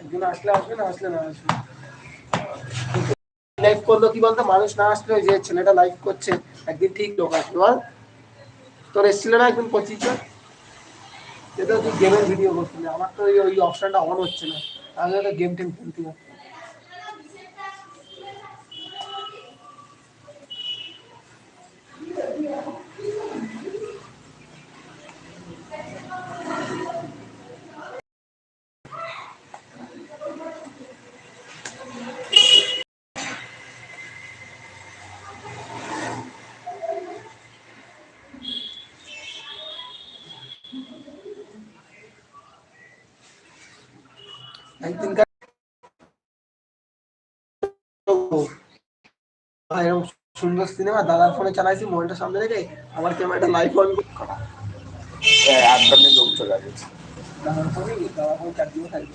একদিন আসলে আসবে, না আসলে না আসবে? লাইভ করল কি বলতো? মানুষ না আসলে যে ছেলেটা লাইভ করছে, একদিন ঠিক লোক আসবে। বল। তোর এসেছিল না একদিন পঁচিশ জন? এটা তুই গেমের ভিডিও করছিলি আমার তো ওই অপশনটা অন হচ্ছে না। আমি একটা গেম টেম খেলতে এরকম সুন্দর সিনেমা দাদার ফোনে চালাইছি মোবাইলটা সামনে রেখে আমার ক্যামেরাটা লাইভ অন করা একদমই লোক চলে গেছে দাদার ফোনে দাদার ফোন চার্জিংও থাকবে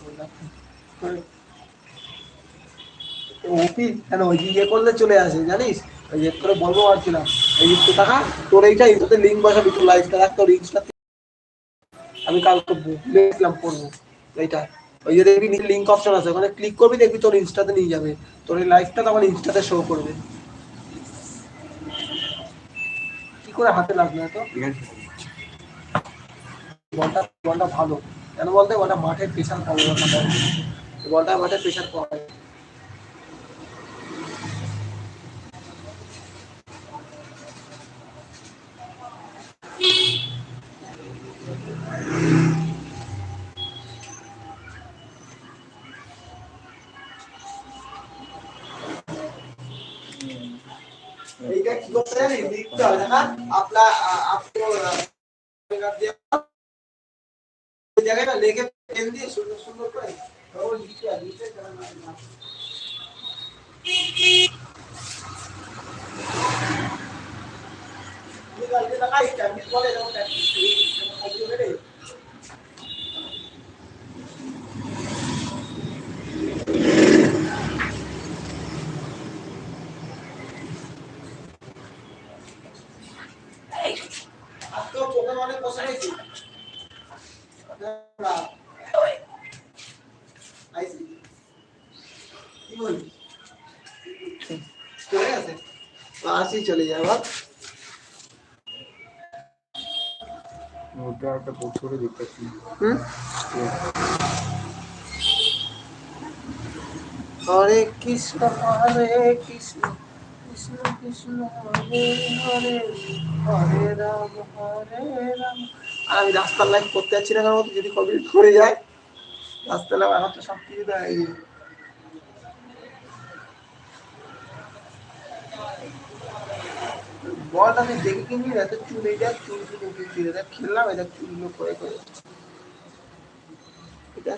ওপি কেন ওই ইয়ে করলে চলে আসে জানিস? ওই যে করে বলব পারছিলাম এই যে টাকা তোর এইটা ইন্টাতে লিঙ্ক বসাবি তোর লাইফটা রাখ তোর ইনস্টা আমি কালকে ভুলেছিলাম পড়ব এইটা। ওই যে দেখবি নিচে লিঙ্ক অপশন আছে, ওখানে ক্লিক করবি দেখবি তোর ইনস্টাতে নিয়ে যাবে। তোর এই লাইফটা তখন ইনস্টাতে শো করবে। কি করে হাতে লাগবে এত? বলটা বলটা ভালো। কেন বলতে বলটা মাঠের প্রেশার কম বলটা মাঠের প্রেশার কম এইটা কি করতে জানি? লিখতে হবে না আপনার আপনার জায়গাটা লেখে পেন দিয়ে সুন্দর সুন্দর করে ও, লিখে যাবে দেখা এই বলে এরকম তো চোখে মানে বসে রয়েছি আইসি কি বলবি চলে গেছে আসি চলে যায় বাবা ওটা একটা বছরে দেখতেছি হুম হরে কৃষ্ণ হরে কৃষ্ণ কৃষ্ণ কৃষ্ণ হরে হরে হরে রাম হরে রাম। আর আমি রাস্তার লাইন করতে যাচ্ছি না কারণ যদি কমপ্লিট করে যায় রাস্তার লাইন আমার তো সব কিছু দেয়। বলটা আমি দেখে কিনি এত চুল এই চুল চুল দেখ খেললাম, এটা চুলগুলো করে করে। এটা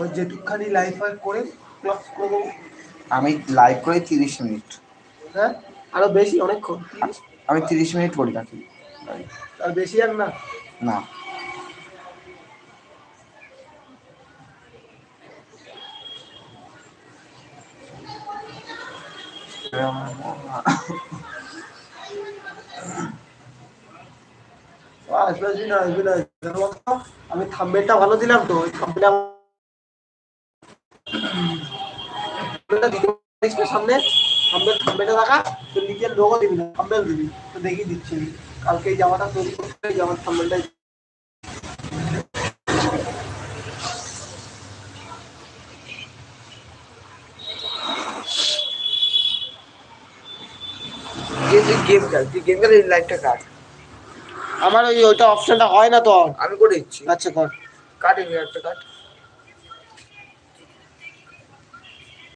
ওই যেটুকখানি লাইফ হয় করে ক্লাস করব। আমি লাইভ করি তিরিশ মিনিট। হ্যাঁ? আরও বেশি? অনেকক্ষণ? আমি তিরিশ মিনিট করি রাখি আর বেশি আর না? না। আসবে আসবি না আসবি না। কেন আমি থাম্বেলটা ভালো দিলাম তো ওই থাম্বেলটা সামনে থাম্বেল থাম্বেলটা রাখা তো নিজের লোগো দিবি না থাম্বেল দিবি তো দেখিয়ে দিচ্ছি। কালকে এই জামাটা তৈরি করতে জামার থাম্বেলটা গেম খেল তুই গেম খেলে লাইভটা কাট আমার ওই ওইটা অপশনটা হয় না তো আমি করে দিচ্ছি। আচ্ছা কর। কাট একটা কাট